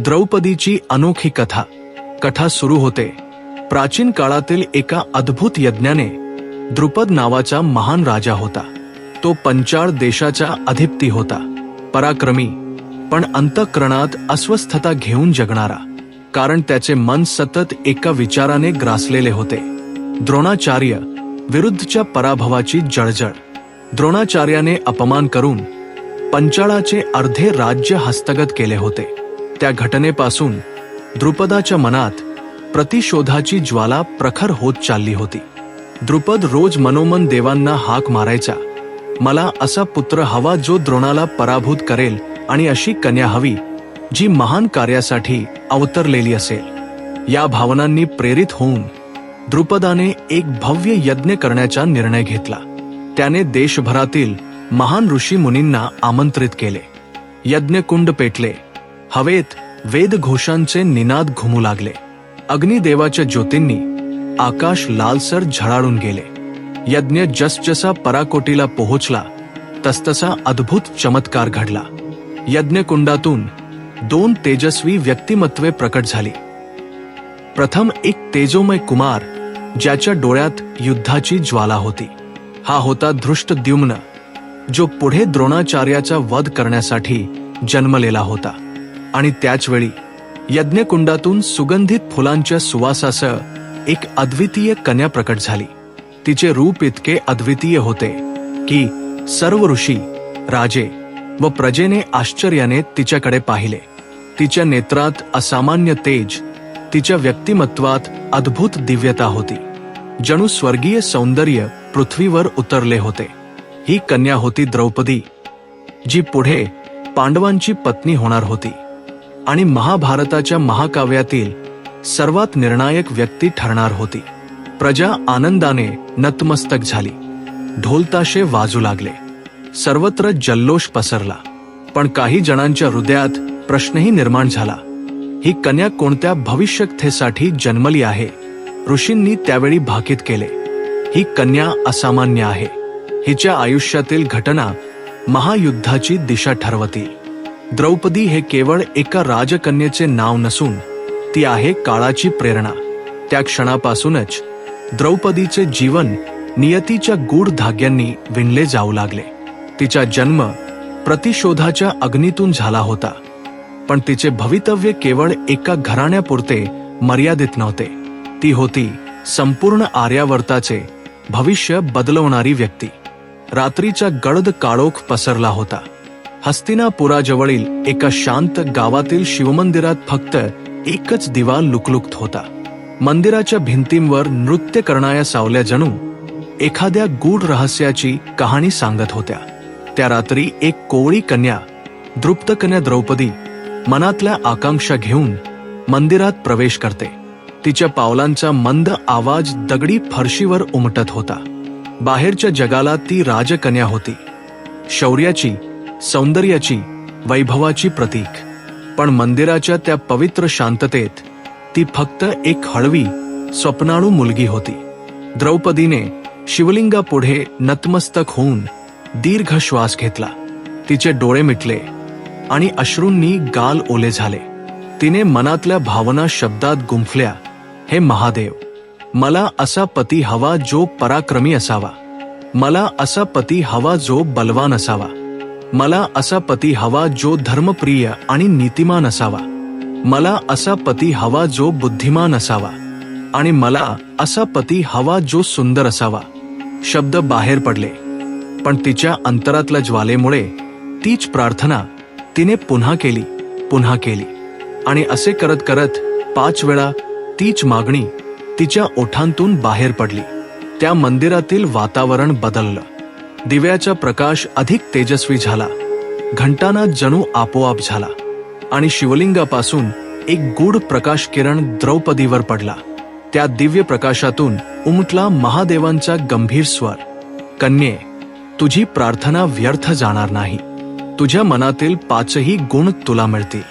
द्रौपदीची अनोखी कथा. कथा सुरू होते. प्राचीन काळातील एका अद्भुत यज्ञाने द्रुपद नावाचा महान राजा होता. तो पंचाळ देशाचा अधिपती होता. पराक्रमी पण अंतःकरणात अस्वस्थता घेऊन जगणारा. कारण त्याचे मन सतत एका विचाराने ग्रासलेले होते. द्रोणाचार्य विरुद्धच्या पराभवाची जळजळ. द्रोणाचार्याने अपमान करून पंचाळाचे अर्धे राज्य हस्तगत केले होते. त्या घटनेपासून द्रुपदाच्या मनात प्रतिशोधाची ज्वाला प्रखर होत चालली होती. द्रुपद रोज मनोमन देवांना हाक मारायचा. मला असा पुत्र हवा जो द्रोणाला पराभूत करेल आणि अशी कन्या हवी जी महान कार्यासाठी अवतरलेली असेल. या भावनांनी प्रेरित होऊन द्रुपदाने एक भव्य यज्ञ करण्याचा निर्णय घेतला. त्याने देशभरातील महान ऋषी मुनींना आमंत्रित केले. यज्ञकुंड पेटले. हवेत वेदघोषांचे निनाद घुमू लागले. अग्निदेवाच्या ज्योतींनी आकाश लालसर झळाळून गेले. यज्ञ जसजसा पराकोटीला पोहोचला तसतसा अद्भुत चमत्कार घडला. यज्ञकुंडातून दोन तेजस्वी व्यक्तिमत्वे प्रकट झाली. प्रथम एक तेजोमय कुमार ज्याच्या डोळ्यात युद्धाची ज्वाला होती. हा होता धृष्टद्युम्न जो पुढे द्रोणाचार्याचा वध करण्यासाठी जन्मलेला होता. आणि त्याच वेळी यज्ञकुंडातून सुगंधित फुलांच्या सुवासासह एक अद्वितीय कन्या प्रकट झाली. तिचे रूप इतके अद्वितीय होते की सर्व ऋषी राजे व प्रजेने आश्चर्याने तिच्याकडे पाहिले. तिच्या नेत्रात असामान्य तेज तिच्या व्यक्तिमत्वात अद्भुत दिव्यता होती. जणू स्वर्गीय सौंदर्य पृथ्वीवर उतरले होते. ही कन्या होती द्रौपदी जी पुढे पांडवांची पत्नी होणार होती. आणि महाभारताच्या महाकाव्यातील सर्वात निर्णायक व्यक्ती ठरणार होती. प्रजा आनंदाने नतमस्तक झाली. ढोलताशे वाजू लागले. सर्वत्र जल्लोष पसरला. पण काही जणांच्या हृदयात प्रश्नही निर्माण झाला. ही कन्या कोणत्या भविष्यकथेसाठी जन्मली आहे? ऋषींनी त्यावेळी भाकीत केले. ही कन्या असामान्य आहे. हिच्या आयुष्यातील घटना महायुद्धाची दिशा ठरवतील. द्रौपदी हे केवळ एका राजकन्येचे नाव नसून ती आहे काळाची प्रेरणा. त्या क्षणापासूनच द्रौपदीचे जीवन नियतीच्या गूढ धाग्यांनी विणले जाऊ लागले. तिचा जन्म प्रतिशोधाच्या अग्नीतून झाला होता पण तिचे भवितव्य केवळ एका घराण्यापुरते मर्यादित नव्हते. ती होती संपूर्ण आर्यावर्ताचे भविष्य बदलवणारी व्यक्ती. रात्रीचा गडद काळोख पसरला होता. हस्तिनापुराजवळील एका शांत गावातील शिवमंदिरात फक्त एकच दिवा लुकलुकत होता. मंदिराच्या भिंतींवर नृत्य करणाऱ्या सावल्या जणू एखाद्या गूढ रहस्याची कहाणी सांगत होत्या. त्या रात्री एक कोवळी कन्या द्रुप्त कन्या द्रौपदी मनातल्या आकांक्षा घेऊन मंदिरात प्रवेश करते. तिच्या पावलांचा मंद आवाज दगडी फरशीवर उमटत होता. बाहेरच्या जगाला ती राजकन्या होती. शौर्याची सौंदर्याची वैभवाची प्रतीक. पण मंदिराच्या त्या पवित्र शांततेत ती फक्त एक हळवी स्वप्नाळू मुलगी होती. द्रौपदीने शिवलिंगापुढे नतमस्तक होऊन दीर्घ श्वास घेतला. तिचे डोळे मिटले आणि अश्रूंनी गाल ओले झाले. तिने मनातल्या भावना शब्दात गुंफल्या हे महादेव मला असा पती हवा जो पराक्रमी असावा. मला असा पती हवा जो बलवान असावा. मला असा पती हवा जो धर्मप्रिय आणि नीतिमान असावा. मला असा पती हवा जो बुद्धिमान असावा. आणि मला असा पती हवा जो सुंदर असावा. शब्द बाहेर पडले. पण तिच्या अंतरातल्या ज्वालेमुळे तीच प्रार्थना तिने पुन्हा केली पुन्हा केली. आणि असे करत करत पाच वेळा तीच मागणी तिच्या ओठांतून बाहेर पडली. त्या मंदिरातील वातावरण बदललं. दिव्याचा प्रकाश अधिक तेजस्वी झाला. घंटाना जणू आपोआप झाला आणि शिवलिंगापासून एक गूढ प्रकाश किरण द्रौपदीवर पडला. त्या दिव्य प्रकाशातून उमटला महादेवांचा गंभीर स्वर. कन्ये तुझी प्रार्थना व्यर्थ जाणार नाही. तुझ्या मनातील पाचही गुण तुला मिळतील.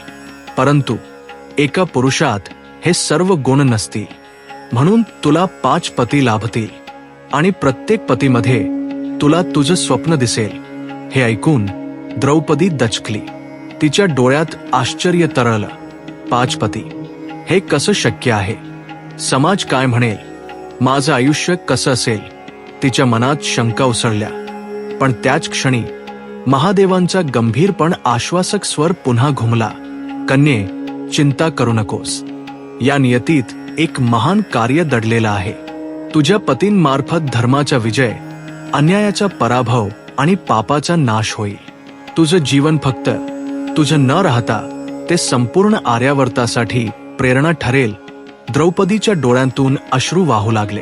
परंतु एका पुरुषात हे सर्व गुण नसतील. म्हणून तुला पाच पती लाभतील आणि प्रत्येक पतीमध्ये तुला तुझं स्वप्न दिसेल. हे ऐकून द्रौपदी दचकली. तिच्या डोळ्यात आश्चर्य तरळलं. पाचपती हे कसं शक्य आहे? समाज काय म्हणेल? माझं आयुष्य कसं असेल? तिच्या मनात शंका उसळल्या. पण त्याच क्षणी महादेवांचा गंभीर पण आश्वासक स्वर पुन्हा घुमला. कन्ये चिंता करू नकोस. या नियतीत एक महान कार्य दडलेलं आहे. तुझ्या पतींमार्फत धर्माचा विजय अन्यायाचा पराभव आणि पापाचा नाश होईल. तुझं जीवन फक्त तुझं न राहता ते संपूर्ण आर्यावर्तासाठी प्रेरणा ठरेल. द्रौपदीच्या डोळ्यांतून अश्रू वाहू लागले.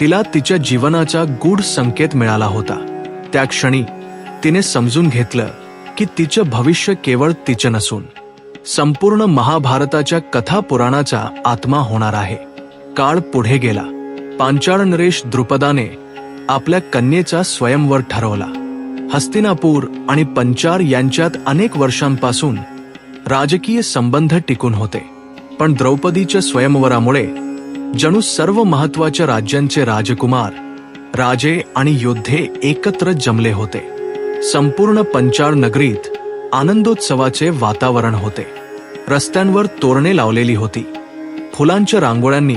तिला तिच्या जीवनाचा गूढ संकेत मिळाला होता. त्या क्षणी तिने समजून घेतलं की तिचं भविष्य केवळ तिचं नसून संपूर्ण महाभारताच्या कथा पुराणाचा आत्मा होणार आहे. काळ पुढे गेला. पांचाळ नरेश द्रुपदाने आपल्या कन्येचा स्वयंवर ठरवला. हस्तिनापूर आणि पंचार यांच्यात अनेक वर्षांपासून राजकीय संबंध टिकून होते. पण द्रौपदीच्या स्वयंवरामुळे जणू सर्व महत्त्वाच्या राज्यांचे राजकुमार राजे आणि योद्धे एकत्र जमले होते. संपूर्ण पंचाळ नगरीत आनंदोत्सवाचे वातावरण होते. रस्त्यांवर तोरणे लावलेली होती. फुलांच्या रांगोळ्यांनी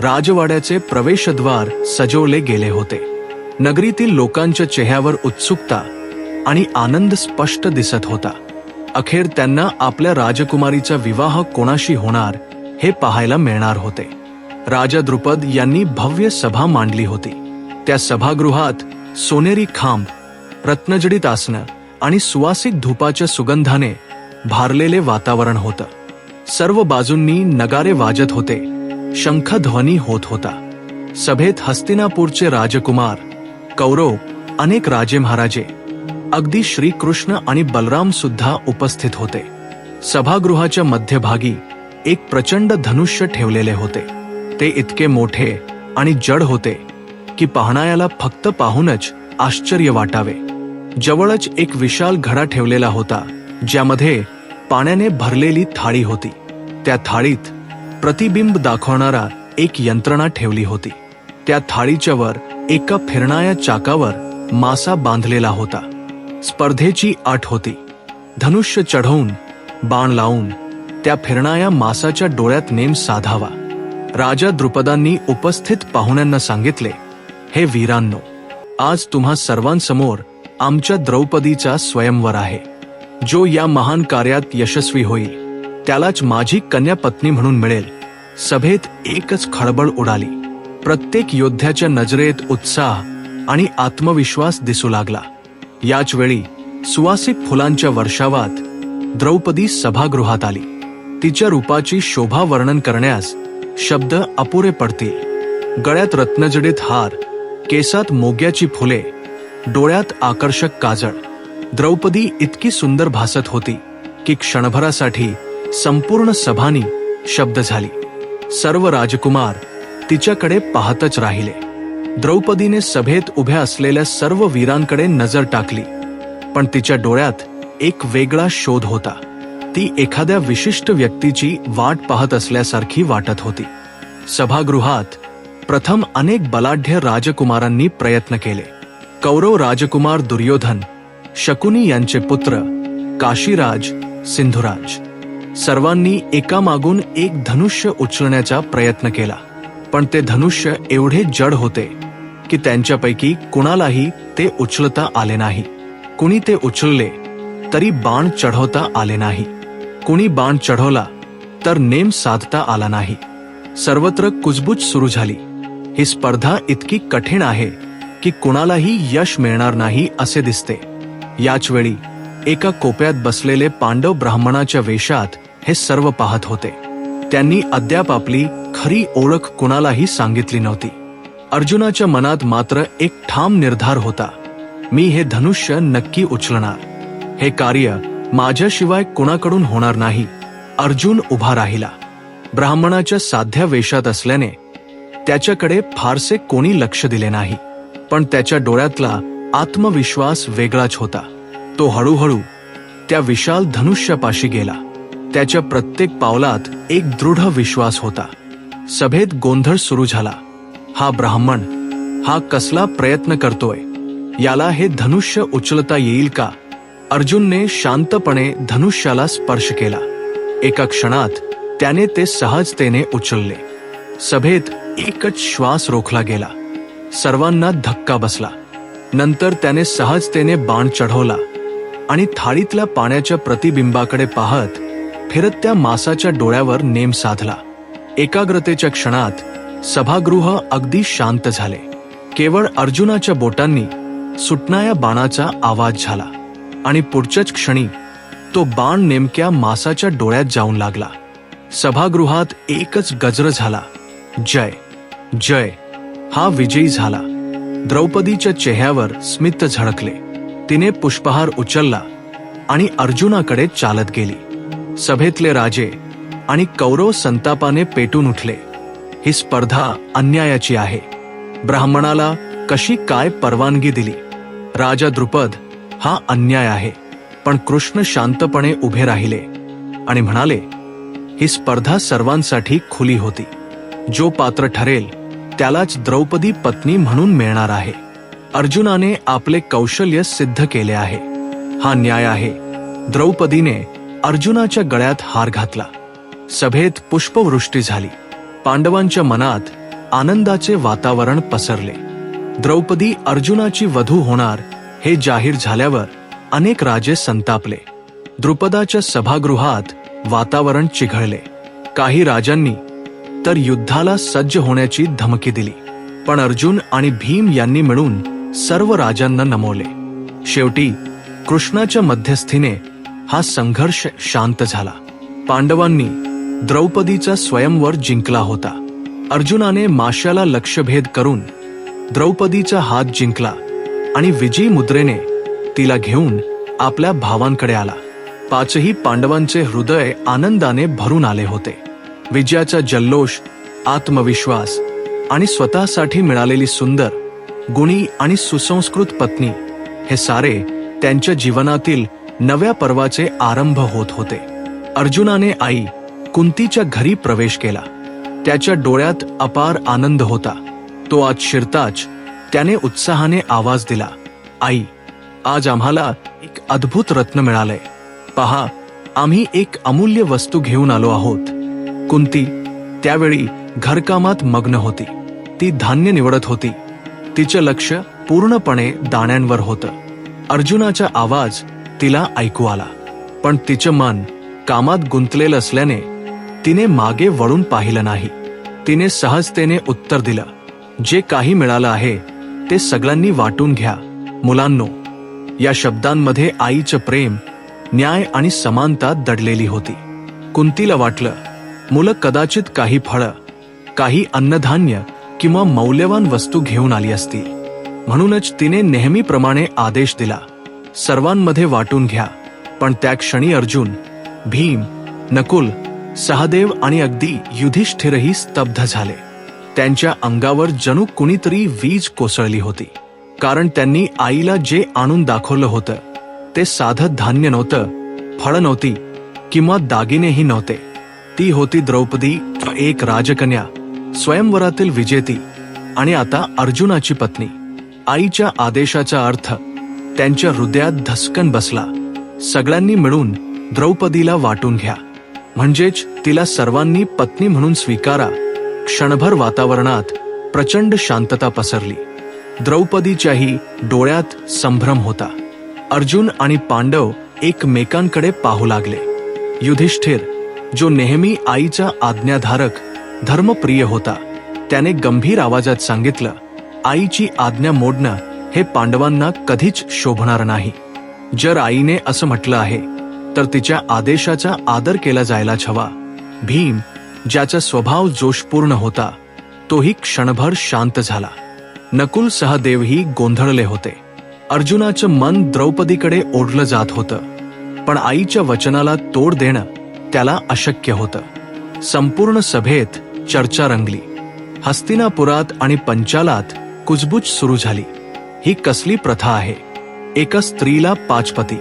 राजवाड्याचे प्रवेशद्वार सजवले गेले होते. नगरीतील लोकांच्या चेहऱ्यावर उत्सुकता आणि आनंद स्पष्ट दिसत होता. अखेर त्यांना आपल्या राजकुमारीचा विवाह कोणाशी होणार हे पाहायला मिळणार होते. राजा द्रुपद यांनी भव्य सभा मांडली होती. त्या सभागृहात सोनेरी खांब रत्नजडित आसनं आणि सुवासिक धुपाच्या सुगंधाने भारलेले वातावरण होतं. सर्व बाजूंनी नगारे वाजत होते. शंखध्वनी होत होता. सभेत हस्तिनापूरचे राजकुमार कौरव अनेक राजे महाराजे अगदी श्रीकृष्ण आणि बलराम सुद्धा उपस्थित होते. सभागृहाच्या मध्यभागी एक प्रचंड धनुष्य ठेवलेले होते. ते इतके मोठे आणि जड होते की पाहणायाला फक्त पाहूनच आश्चर्य वाटावे. जवळच एक विशाल घडा ठेवलेला होता ज्यामध्ये पाण्याने भरलेली थाळी होती. त्या थाळीत प्रतिबिंब दाखवणारा एक यंत्रणा ठेवली होती. त्या थाळीच्या वर एका फिरणाया चाकावर मासा बांधलेला होता. स्पर्धेची आठ होती. धनुष्य चढवून बाण लावून त्या फिरणाया मासाच्या डोळ्यात नेम साधावा. राजा द्रुपदांनी उपस्थित पाहुण्यांना सांगितले हे वीरांनो आज तुम्हा सर्वांसमोर आमच्या द्रौपदीचा स्वयंवर आहे. जो या महान कार्यात यशस्वी होईल. त्यालाच माझी कन्या पत्नी म्हणून मिळेल. सभेत एकच खळबळ उडाली. प्रत्येक योद्ध्याच्या नजरेत उत्साह आणि आत्मविश्वास दिसू लागला. याच वेळी सुवासिक फुलांच्या वर्षावात द्रौपदी सभागृहात आली. तिच्या रूपाची शोभा वर्णन करण्यास शब्द अपुरे पडतील. गळ्यात रत्नजडित हार केसात मोग्याची फुले डोळ्यात आकर्षक काजळ. द्रौपदी इतकी सुंदर भासत होती की क्षणभरासाठी संपूर्ण सभानी शब्द झाली. सर्व राजकुमार तिच्याकडे पाहतच राहिले. द्रौपदीने सभेत उभ्या असलेल्या सर्व वीरांकडे नजर टाकली. पण तिच्या डोळ्यात एक वेगळा शोध होता. ती एखाद्या विशिष्ट व्यक्तीची वाट पाहत असल्यासारखी वाटत होती. सभागृहात प्रथम अनेक बलाढ्य राजकुमारांनी प्रयत्न केले. कौरव राजकुमार दुर्योधन शकुनी यांचे पुत्र काशीराज सिंधुराज. सर्वांनी एकामागून एक धनुष्य उचलण्याचा प्रयत्न केला. पण ते धनुष्य एवढे जड होते की त्यांच्यापैकी कुणालाही ते उचलता आले नाही. कुणी ते उचलले तरी बाण चढवता आले नाही. कुणी बाण चढवला तर नेम साधता आला नाही. सर्वत्र कुजबुज सुरू झाली. ही स्पर्धा इतकी कठीण आहे की कुणालाही यश मिळणार नाही असे दिसते. याच वेळी एका कोप्यात बसलेले पांडव ब्राह्मणाच्या वेशात हे सर्व पाहत होते. त्यांनी अद्याप आपली खरी ओळख कुणालाही सांगितली नव्हती. अर्जुनाच्या मनात मात्र एक ठाम निर्धार होता. मी हे धनुष्य नक्की उचलणार. हे कार्य माझ्याशिवाय कुणाकडून होणार नाही. अर्जुन उभा राहिला. ब्राह्मणाच्या साध्या वेशात असल्याने त्याच्याकडे फारसे कोणी लक्ष दिले नाही. पण त्याच्या डोळ्यातला आत्मविश्वास वेगळाच होता. तो हळूहळू त्या विशाल धनुष्यापाशी गेला. त्याच्या प्रत्येक पावलात एक दृढ विश्वास होता. सभेत गोंधळ सुरू झाला. हा ब्राह्मण हा कसला प्रयत्न करतोय? याला हे धनुष्य उचलता येईल का? अर्जुनने शांतपणे धनुष्याला स्पर्श केला. एका क्षणात त्याने ते सहजतेने उचलले. सभेत एकच श्वास रोखला गेला. सर्वांना धक्का बसला. नंतर त्याने सहजतेने बाण चढवला आणि थाळीतल्या पाण्याच्या प्रतिबिंबाकडे पाहत फिरत त्या मासाच्या डोळ्यावर नेम साधला. एकाग्रतेच्या क्षणात सभागृह अगदी शांत झाले. केवळ अर्जुनाच्या बोटांनी सुटणाऱ्या बाणाचा आवाज झाला आणि पुढच्याच क्षणी तो बाण नेमक्या मासाच्या डोळ्यात जाऊन लागला. सभागृहात एकच गजर झाला. जय जय हा विजयी झाला. द्रौपदीच्या चेहऱ्यावर स्मित झळकले. तिने पुष्पहार उचलला आणि अर्जुनाकडे चालत गेली. सभेतले राजे आणि कौरव संतापाने पेटून उठले. ही स्पर्धा अन्यायाची आहे. ब्राह्मणाला कशी काय परवानगी दिली? राजा द्रुपद हा अन्याय आहे. पण कृष्ण शांतपणे उभे राहिले आणि म्हणाले ही स्पर्धा सर्वांसाठी खुली होती. जो पात्र ठरेल त्यालाच द्रौपदी पत्नी म्हणून मिळणार आहे. अर्जुनाने आपले कौशल्य सिद्ध केले आहे. हा न्याय आहे. द्रौपदीने अर्जुनाच्या गळ्यात हार घातला. सभेत पुष्पवृष्टी झाली. पांडवांच्या मनात आनंदाचे वातावरण पसरले. द्रौपदी अर्जुनाची वधू होणार हे जाहीर झाल्यावर अनेक राजे संतापले. द्रुपदाच्या सभागृहात वातावरण चिघळले. काही राजांनी तर युद्धाला सज्ज होण्याची धमकी दिली. पण अर्जुन आणि भीम यांनी मिळून सर्व राजांना नमवले. शेवटी कृष्णाच्या मध्यस्थीने हा संघर्ष शांत झाला. पांडवांनी द्रौपदीचा स्वयंवर जिंकला होता. अर्जुनाने माशाला लक्षभेद करून द्रौपदीचा हात जिंकला आणि विजयी मुद्रेने तिला घेऊन आपल्या भावांकडे आला. पाचही पांडवांचे हृदय आनंदाने भरून आले होते. विजयाचा जल्लोष आत्मविश्वास आणि स्वतःसाठी मिळालेली सुंदर गुणी आणि सुसंस्कृत पत्नी हे सारे त्यांच्या जीवनातील नव्या पर्वाचे आरंभ होत होते. अर्जुनाने आई कुंतीच्या घरी प्रवेश केला. त्याच्या डोळ्यात अपार आनंद होता. तो आज शिरताच त्याने उत्साहाने आवाज दिला. आई आज आम्हाला एक अद्भुत रत्न मिळालंय. पहा आम्ही एक अमूल्य वस्तू घेऊन आलो आहोत. कुंती त्यावेळी घरकामात मग्न होती. ती धान्य निवडत होती. तिचं लक्ष पूर्णपणे दाण्यांवर होतं. अर्जुनाचा आवाज तिला ऐकू आला. पण तिचं मन कामात गुंतलेलं असल्याने तिने मागे वळून पाहिलं नाही. तिने सहजतेने उत्तर दिलं जे काही मिळालं आहे ते सगळ्यांनी वाटून घ्या. मुलांनो या शब्दांमध्ये आईचं प्रेम न्याय आणि समानता दडलेली होती. कुंतीला वाटलं मुलं कदाचित काही फळं काही अन्नधान्य किंवा मौल्यवान वस्तू घेऊन आली असतील. म्हणूनच तिने नेहमीप्रमाणे आदेश दिला सर्वांमध्ये वाटून घ्या. पण त्या क्षणी अर्जुन भीम नकुल सहदेव आणि अगदी युधिष्ठिरही स्तब्ध झाले. त्यांच्या अंगावर जणू कुणीतरी वीज कोसळली होती. कारण त्यांनी आईला जे आणून दाखवलं होतं ते साधं धान्य नव्हतं फळं नव्हती किंवा दागिनेही नव्हते. ती होती द्रौपदी एक राजकन्या स्वयंवरातील विजेती आणि आता अर्जुनाची पत्नी. आईच्या आदेशाचा अर्थ त्यांच्या हृदयात धसकन बसला. सगळ्यांनी मिळून द्रौपदीला वाटून घ्या. म्हणजेच तिला सर्वांनी पत्नी म्हणून स्वीकारा. क्षणभर वातावरणात प्रचंड शांतता पसरली. द्रौपदीच्याही डोळ्यात संभ्रम होता. अर्जुन आणि पांडव एकमेकांकडे पाहू लागले. युधिष्ठिर जो नेहमी आईचा आज्ञाधारक धर्मप्रिय होता त्याने गंभीर आवाजात सांगितलं आईची आज्ञा मोडणं हे पांडवांना कधीच शोभणार नाही. जर आईने असं म्हटलं आहे तर तिच्या आदेशाचा आदर केला जायलाच हवा. भीम ज्याचा स्वभाव जोशपूर्ण होता तोही क्षणभर शांत झाला. नकुल सहदेवही गोंधळले होते. अर्जुनाचं मन द्रौपदीकडे ओढलं जात होतं. पण आईच्या वचनाला तोड देणं त्याला अशक्य होतं. संपूर्ण सभेत चर्चा रंगली. हस्तिनापुरात आणि पंचालात कुजबुज सुरू झाली. ही कसली प्रथा आहे? एका स्त्रीला पाचपती.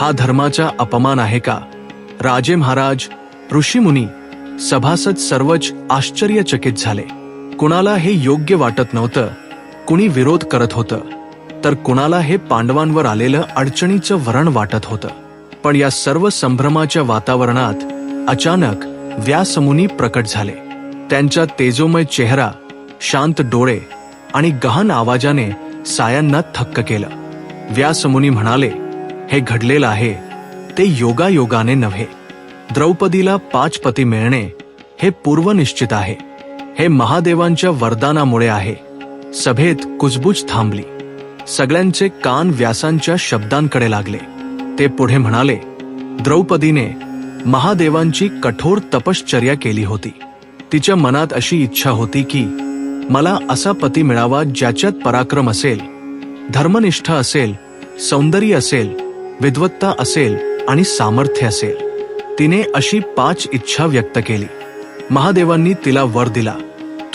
हा धर्माचा अपमान आहे का? राजे महाराज ऋषीमुनी सभासद सर्वच आश्चर्यचकित झाले. कुणाला हे योग्य वाटत नव्हतं? कुणी विरोध करत होतं? तर कुणाला हे पांडवांवर आलेलं अडचणीचं वरण वाटत होतं? पण या सर्व संभ्रमाच्या वातावरणात अचानक व्यासमुनी प्रकट झाले. त्यांचा तेजोमय चेहरा शांत डोळे आणि गहन आवाजाने सायांना थक्क केलं. व्यासमुनी म्हणाले हे घडलेलं आहे. ते योगायोगाने नव्हे. द्रौपदीला पाच पती मिळणे हे पूर्वनिश्चित आहे. हे महादेवांच्या वरदानामुळे आहे. सभेत कुजबुज थांबली. सगळ्यांचे कान व्यासांच्या शब्दांकडे लागले. ते पुढे म्हणाले द्रौपदीने महादेवांची कठोर तपश्चर्या केली होती. तिच्या मनात अशी इच्छा होती की मला असा पती मिळावा ज्याच्यात पराक्रम असेल धर्मनिष्ठा असेल सौंदर्य असेल विद्वत्ता असेल आणि सामर्थ्य असेल. तिने अशी पाच इच्छा व्यक्त केली. महादेवांनी तिला वर दिला.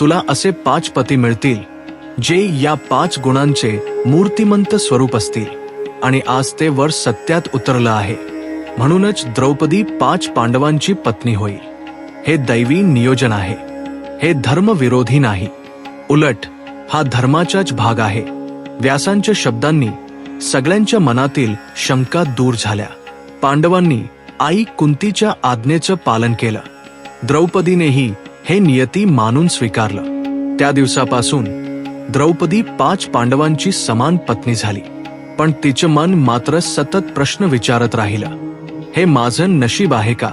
तुला असे पाच पती मिळतील जे या पाच गुणांचे मूर्तिमंत स्वरूप असतील. आणि आज ते वर सत्यात उतरलं आहे. म्हणूनच द्रौपदी पाच पांडवांची पत्नी होईल. हे दैवी नियोजन आहे. हे धर्मविरोधी नाही. उलट हा धर्माचाच भाग आहे. व्यासांच्या शब्दांनी सगळ्यांच्या मनातील शंका दूर झाल्या. पांडवांनी आई कुंतीच्या आज्ञेचं पालन केलं. द्रौपदीनेही हे नियती मानून स्वीकारलं. त्या दिवसापासून द्रौपदी पाच पांडवांची समान पत्नी झाली. पण तिचं मन मात्र सतत प्रश्न विचारत राहिलं. हे माझं नशीब आहे का?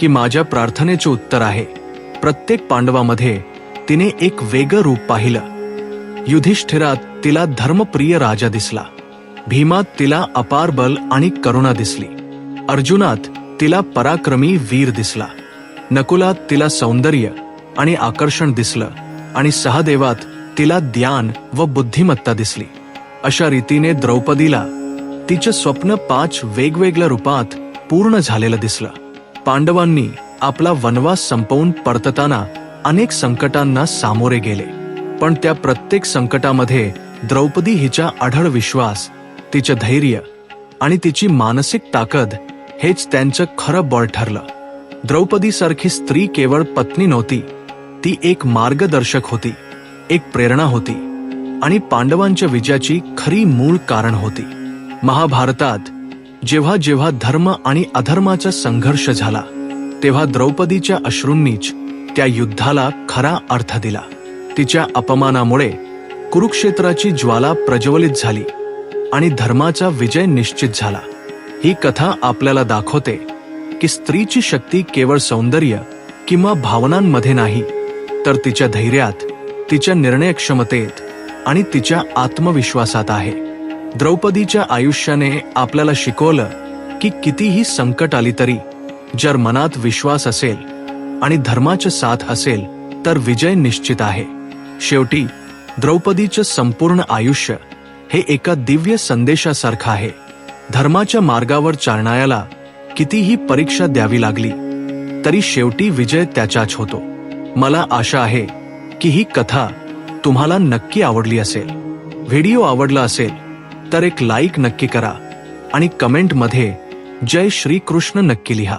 की माझ्या प्रार्थनेचे उत्तर आहे. प्रत्येक पांडवामध्ये तिने एक वेगळं रूप पाहिलं. युधिष्ठिरात तिला धर्मप्रिय राजा दिसला. भीमात तिला अपार बल आणि करुणा दिसली. अर्जुनात तिला पराक्रमी वीर दिसला. नकुलात तिला सौंदर्य आणि आकर्षण दिसलं आणि सहदेवात तिला ज्ञान व बुद्धिमत्ता दिसली. अशा रीतीने द्रौपदीला तिचं स्वप्न पाच वेगवेगळ्या रूपात पूर्ण झालेलं दिसलं. पांडवांनी आपला वनवास संपवून परतताना अनेक संकटांना सामोरे गेले. पण त्या प्रत्येक संकटामध्ये द्रौपदी हिचा अढळ विश्वास तिचं धैर्य आणि तिची मानसिक ताकद हेच त्यांचं खरं बळ ठरलं. द्रौपदीसारखी स्त्री केवळ पत्नी नव्हती ती एक मार्गदर्शक होती एक प्रेरणा होती आणि पांडवांच्या विजयाची खरी मूळ कारण होती. महाभारतात जेव्हा जेव्हा धर्म आणि अधर्माचा संघर्ष झाला तेव्हा द्रौपदीच्या अश्रूंनीच त्या युद्धाला खरा अर्थ दिला. तिच्या अपमानामुळे कुरुक्षेत्राची ज्वाला प्रज्वलित झाली आणि धर्माचा विजय निश्चित झाला. ही कथा आपल्याला दाखवते की स्त्रीची शक्ती केवळ सौंदर्य किंवा भावनांमध्ये नाही तर तिच्या धैर्यात तिच्या निर्णय क्षमतेत आणि तिच्या आत्मविश्वासात आहे. द्रौपदीच्या आयुष्याने आपल्याला शिकवलं की कितीही संकट आली तरी जर मनात विश्वास असेल आणि धर्माचं साथ असेल तर विजय निश्चित आहे. शेवटी द्रौपदीचं संपूर्ण आयुष्य हे एका दिव्य संदेशासारखं आहे. धर्माच्या मार्गावर चालणाऱ्याला कितीही परीक्षा द्यावी लागली तरी शेवटी विजय त्याच्याच होतो. मला आशा आहे की ही कथा तुम्हाला नक्की आवडली असेल. व्हिडिओ आवडला असेल तर एक लाईक नक्की करा आणि कमेंटमध्ये जय श्रीकृष्ण नक्की लिहा.